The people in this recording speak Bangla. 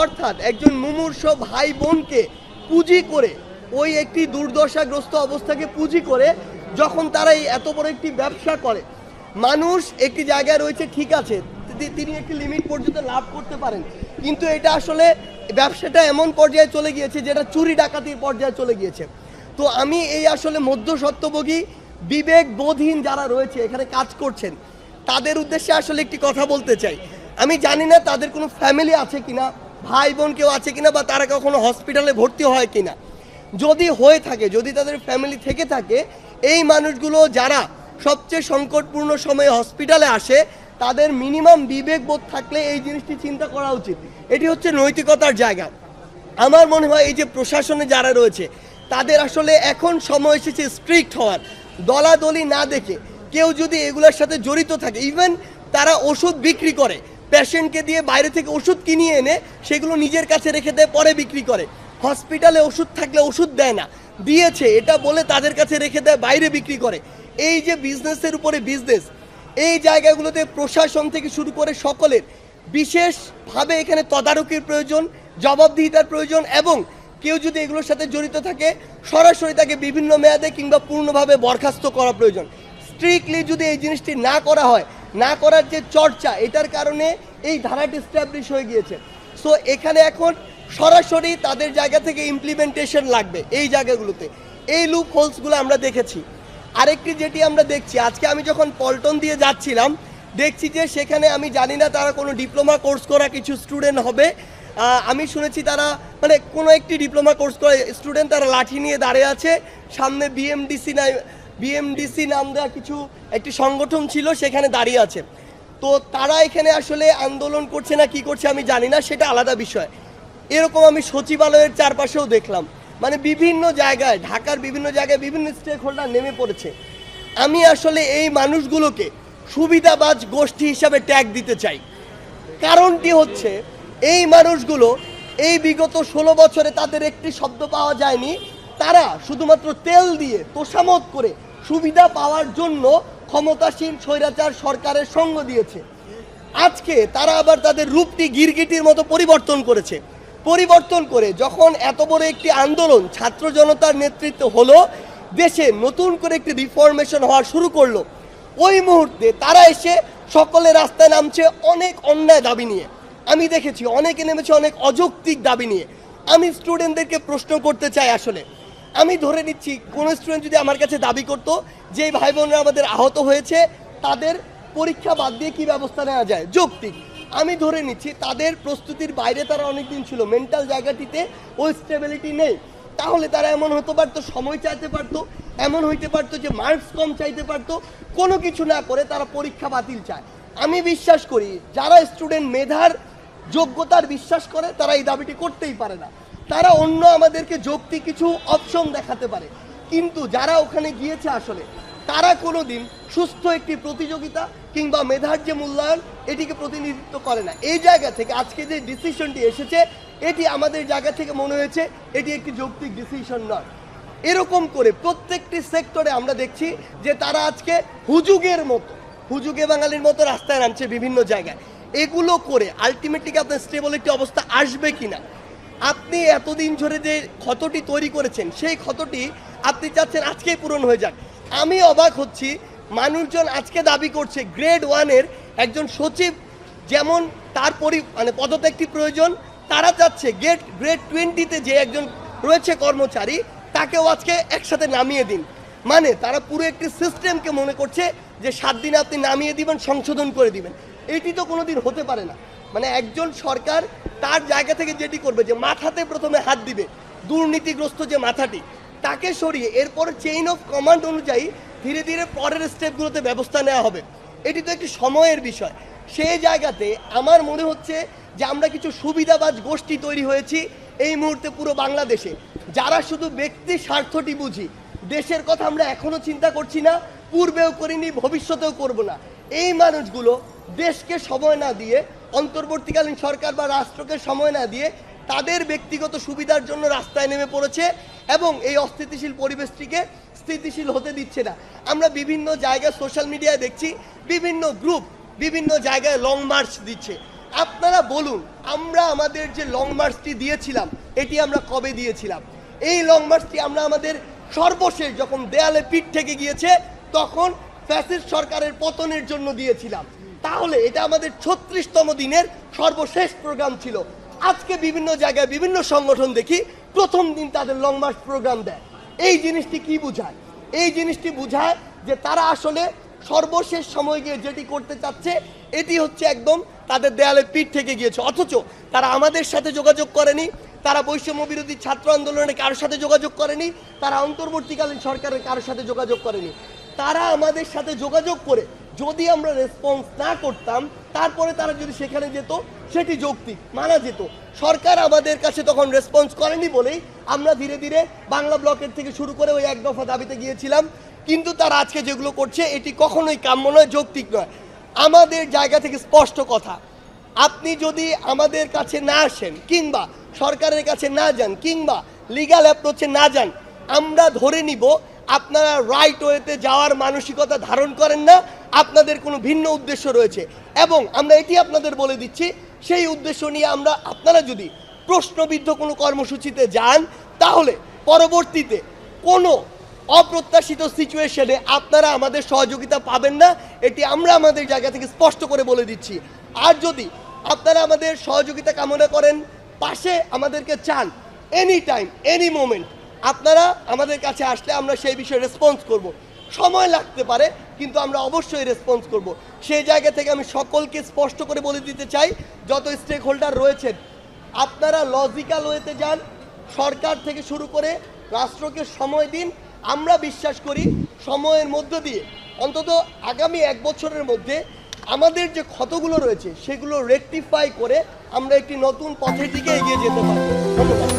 অর্থাৎ একজন মুমূর্ষ ভাই বোনকে পুঁজি করে, ওই একটি দুর্দশাগ্রস্ত অবস্থাকে পুঁজি করে, যখন তারা এই এত বড় একটি ব্যবসা করে, মানুষ একটি জায়গায় রয়েছে, ঠিক আছে তিনি একটি লিমিট পর্যন্ত লাভ করতে পারেন। কিন্তু এটা আসলে ব্যবসাটা এমন পর্যায়ে চলে গিয়েছে, যেটা চুরি ডাকাতির পর্যায়ে চলে গিয়েছে। তো আমি এই আসলে মধ্যসত্ত্বভোগী বিবেক বোধহীন যারা রয়েছে, এখানে কাজ করছেন, তাদের উদ্দেশ্যে আসলে একটি কথা বলতে চাই। আমি জানি না তাদের কোনো ফ্যামিলি আছে কিনা ভাই বোন কেউ আছে কিনা বা তারা কখনো হসপিটালে ভর্তি হয় কিনা? যদি হয়ে থাকে, যদি তাদের ফ্যামিলি থেকে থাকে, এই মানুষগুলো যারা সবচেয়ে সংকটপূর্ণ সময়ে হসপিটালে আসে, তাদের মিনিমাম বিবেকবোধ থাকলে এই জিনিসটি চিন্তা করা উচিত। এটি হচ্ছে নৈতিকতার জায়গা। আমার মনে হয় এই যে প্রশাসনে যারা রয়েছে, তাদের আসলে এখন সময় এসেছে স্ট্রিক্ট হওয়ার। দলাদলি না দেখে কেউ যদি এগুলোর সাথে জড়িত থাকে ইভেন তারা ওষুধ বিক্রি করে পেশেন্টকে দিয়ে বাইরে থেকে ওষুধ কিনিয়ে এনে সেগুলো নিজের কাছে রেখে দেয়, পরে বিক্রি করে। হসপিটালে ওষুধ থাকলে ওষুধ দেয় না। দিয়েছে, এটা বলে তাদের কাছে রেখে দেয়, বাইরে বিক্রি করে। এই যে বিজনেসের উপরে বিজনেস, এই জায়গাগুলোতে প্রশাসন থেকে শুরু করে সকলের বিশেষভাবে এখানে তদারকির প্রয়োজন, জবাবদিহিতার প্রয়োজন এবং কেউ যদি এগুলোর সাথে জড়িত থাকে, সরাসরি তাকে বিভিন্ন মেয়াদে কিংবা পূর্ণভাবে বরখাস্ত করা প্রয়োজন। স্ট্রিক্টলি যদি এই জিনিসটি না করা হয় না করার যে চর্চা, এটার কারণে এই ধারাটি স্ট্যাবলিশ হয়ে গিয়েছে। সো এখানে এখন সরাসরি তাদের জায়গা থেকে ইমপ্লিমেন্টেশন লাগবে এই জায়গাগুলোতে। এই লুপ হোলসগুলো আমরা দেখেছি। আরেকটি যেটি আমরা দেখছি, আজকে আমি যখন পল্টন দিয়ে যাচ্ছিলাম, দেখছি যে সেখানে আমি জানি না তারা কোনো ডিপ্লোমা কোর্স করা কিছু স্টুডেন্ট হবে। আমি শুনেছি তারা মানে কোনো একটি ডিপ্লোমা কোর্স করা স্টুডেন্ট তারা লাঠি নিয়ে দাঁড়িয়ে আছে, সামনে বিএমডিসি না বিএমডিসি নাম দেওয়া কিছু একটি সংগঠন ছিল, সেখানে দাঁড়িয়ে আছে। তো তারা এখানে আসলে আন্দোলন করছে না, কি করছে আমি জানি না, সেটা আলাদা বিষয়। এরকম আমি সচিবালয়ের চারপাশেও দেখলাম। মানে বিভিন্ন জায়গায়, ঢাকার বিভিন্ন জায়গায় বিভিন্ন স্টেক হোল্ডার নেমে পড়েছে। আমি আসলে এই মানুষগুলোকে সুবিধাবাজ গোষ্ঠী হিসাবে ট্যাগ দিতে চাই। কারণটি হচ্ছে, এই মানুষগুলো এই বিগত ষোলো বছরে তাদের একটি শব্দ পাওয়া যায়নি তারা শুধুমাত্র তেল দিয়ে তোষামত করে সুবিধা পাওয়ার জন্য ক্ষমতাসীন স্বৈরাচার সরকারের সঙ্গ দিয়েছে। আজকে তারা আবার তাদের রূপটি গিরগিটির মতো পরিবর্তন করেছে। পরিবর্তন করে যখন এত বড় একটি আন্দোলন ছাত্র জনতার নেতৃত্ব হলো, দেশে নতুন করে একটি রিফরমেশন হওয়া শুরু করল। ওই মুহূর্তে তারা এসে সকলে রাস্তায় নামছে অনেক অন্যায় দাবি নিয়ে। আমি দেখেছি অনেকে নেমেছে অনেক অযৌক্তিক দাবি নিয়ে। আমি স্টুডেন্টদেরকে প্রশ্ন করতে চাই আসলে। আমি ধরে নিচ্ছি, কোনো স্টুডেন্ট যদি আমার কাছে দাবি করতো যে ভাই বোনরা আমাদের আহত হয়েছে, তাদের পরীক্ষা বাদ দিয়ে কি ব্যবস্থা নেওয়া যায়? যৌক্তিক। আমি ধরে নিচ্ছি, তাদের প্রস্তুতির বাইরে তারা অনেক দিন ছিল মেন্টাল জায়গাটিতে ওই স্টেবিলিটি নেই। তাহলে তারা এমন হতে পারতো, সময় চাইতে পারতো, এমন হইতে পারতো যে মার্কস কম চাইতে পারতো, কোনো কিছু না করে তারা পরীক্ষা বাতিল চায়। আমি বিশ্বাস করি, যারা স্টুডেন্ট মেধার যোগ্যতার বিশ্বাস করে, তারা এই দাবিটি করতেই পারে না। তারা অন্য আমাদেরকে যৌক্তিক কিছু অপশন দেখাতে পারে। কিন্তু যারা ওখানে গিয়েছে আসলে, তারা কোনোদিন সুস্থ একটি প্রতিযোগিতা কিংবা মেধার যে মূল্যায়ন, এটিকে প্রতিনিধিত্ব করে না। এই জায়গা থেকে আজকে যে ডিসিশনটি এসেছে, এটি আমাদের জায়গা থেকে মনে হয়েছে এটি একটি যৌক্তিক ডিসিশন নয়। এরকম করে প্রত্যেকটি সেক্টরে আমরা দেখছি যে তারা আজকে হুজুগের মতো, হুজুগে বাঙালির মতো রাস্তায় নামছে বিভিন্ন জায়গায়। এগুলো করে আলটিমেটলি আপনার স্টেবল একটি অবস্থা আসবে কিনা? আপনি এতদিন ধরে যে ক্ষতটি তৈরি করেছেন, সেই ক্ষতটি আপনি চাচ্ছেন আজকেই পূরণ হয়ে যাক। আমি অবাক হচ্ছি, মানুষজন আজকে দাবি করছে গ্রেড ওয়ানের একজন সচিব যেমন তার পরি মানে পদত্যাগটি প্রয়োজন, তারা চাচ্ছে গ্রেড গ্রেড টোয়েন্টিতে যে একজন রয়েছে কর্মচারী, তাকেও আজকে একসাথে নামিয়ে দিন। মানে তারা পুরো একটি সিস্টেমকে মনে করছে যে সাত দিনে আপনি নামিয়ে দিবেন, সংশোধন করে দিবেন। এটি তো কোনোদিন হতে পারে না। একজন সরকার তার জায়গা থেকে যেটি করবে, যে মাথাতে প্রথমে হাত দিবে, দুর্নীতিগ্রস্ত যে মাথাটি, তাকে সরিয়ে এরপর চেইন অফ কমান্ড অনুযায়ী ধীরে ধীরে পরের স্টেপগুলোতে ব্যবস্থা নেওয়া হবে। এটি তো একটি সময়ের বিষয়। সেই জায়গাতে আমার মনে হচ্ছে যে আমরা কিছু সুবিধাবাজ গোষ্ঠী তৈরি হয়েছি এই মুহূর্তে পুরো বাংলাদেশে। যারা শুধু ব্যক্তি স্বার্থটি বুঝি, দেশের কথা আমরা এখনও চিন্তা করছি না, পূর্বেও করিনি, ভবিষ্যতেও করব না। এই মানুষগুলো দেশকে সময় না দিয়ে অন্তর্বর্তীকালীন সরকার বা রাষ্ট্রকে সময় না দিয়ে তাদের ব্যক্তিগত সুবিধার জন্য রাস্তায় নেমে পড়েছে এবং এই অস্থিতিশীল পরিবেশটিকে স্থিতিশীল হতে দিচ্ছে না। আমরা বিভিন্ন জায়গায় সোশ্যাল মিডিয়ায় দেখছি, বিভিন্ন গ্রুপ বিভিন্ন জায়গায় লং মার্চ দিচ্ছে। আপনারা বলুন, আমরা আমাদের যে লং মার্চটি দিয়েছিলাম, এটি আমরা কবে দিয়েছিলাম? এই লং মার্চটি আমরা আমাদের সর্বশেষ যখন দেয়ালে পিঠ থেকে গিয়েছে, তখন ফ্যাসিস্ট সরকারের পতনের জন্য দিয়েছিলাম। তাহলে এটা আমাদের ছত্রিশতম দিনের সর্বশেষ প্রোগ্রাম ছিল। আজকে বিভিন্ন জায়গায় বিভিন্ন সংগঠন দেখি প্রথম দিন তাদের লং মার্চ প্রোগ্রাম দেয়। এই জিনিসটি কি বুঝায়? এই জিনিসটি বোঝায় যে তারা আসলে সর্বশেষ সময় গিয়ে যেটি করতে চাচ্ছে, এটি হচ্ছে একদম তাদের দেয়ালে পিঠ থেকে গিয়েছে। অথচ তারা আমাদের সাথে যোগাযোগ করেনি, তারা বৈষম্য বিরোধী ছাত্র আন্দোলনে কারোর সাথে যোগাযোগ করেনি, তারা অন্তর্বর্তীকালীন সরকারের কারোর সাথে যোগাযোগ করেনি। তারা আমাদের সাথে যোগাযোগ করে যদি আমরা রেসপন্স না করতাম, তারপরে তারা যদি সেখানে যেত, সেটি যৌক্তিক, মানা যেত। সরকার আমাদের কাছে তখন রেসপন্স করেনি বলেই আমরা ধীরে ধীরে বাংলা ব্লকের থেকে শুরু করে ওই এক দফা দাবিতে গিয়েছিলাম। কিন্তু তারা আজকে যেগুলো করছে, এটি কখনোই কাম্য নয়, যৌক্তিক নয়। আমাদের জায়গা থেকে স্পষ্ট কথা, আপনি যদি আমাদের কাছে না আসেন, কিংবা সরকারের কাছে না যান, কিংবা লিগাল অ্যাপ্রোচে না যান, আমরা ধরে নিব আপনারা রাইট ওয়েতে যাওয়ার মানসিকতা ধারণ করেন না, আপনাদের কোনো ভিন্ন উদ্দেশ্য রয়েছে। এবং আমরা এটি আপনাদের বলে দিচ্ছি, সেই উদ্দেশ্য নিয়ে আমরা আপনারা যদি প্রশ্নবিদ্ধ কোনো কর্মসূচিতে যান, তাহলে পরবর্তীতে কোনো অপ্রত্যাশিত সিচুয়েশনে আপনারা আমাদের সহযোগিতা পাবেন না, এটি আমরা আমাদের জায়গা থেকে স্পষ্ট করে বলে দিচ্ছি। আর যদি আপনারা আমাদের সহযোগিতা কামনা করেন, পাশে আমাদেরকে চান এনি টাইম এনি মোমেন্ট আপনারা আমাদের কাছে আসলে আমরা সেই বিষয়ে রেসপন্স করব। সময় লাগতে পারে, কিন্তু আমরা অবশ্যই রেসপন্স করব। সেই জায়গা থেকে আমি সকলকে স্পষ্ট করে বলে দিতে চাই, যত স্টেক হোল্ডার রয়েছেন, আপনারা লজিক্যাল ওয়েতে যান, সরকার থেকে শুরু করে রাষ্ট্রকে সময় দিন। আমরা বিশ্বাস করি, সময়ের মধ্য দিয়ে, অন্তত আগামী এক বছরের মধ্যে আমাদের যে ক্ষতগুলো রয়েছে, সেগুলো রেকটিফাই করে আমরা একটি নতুন পথের দিকে এগিয়ে যেতে পারি ধন্যবাদ।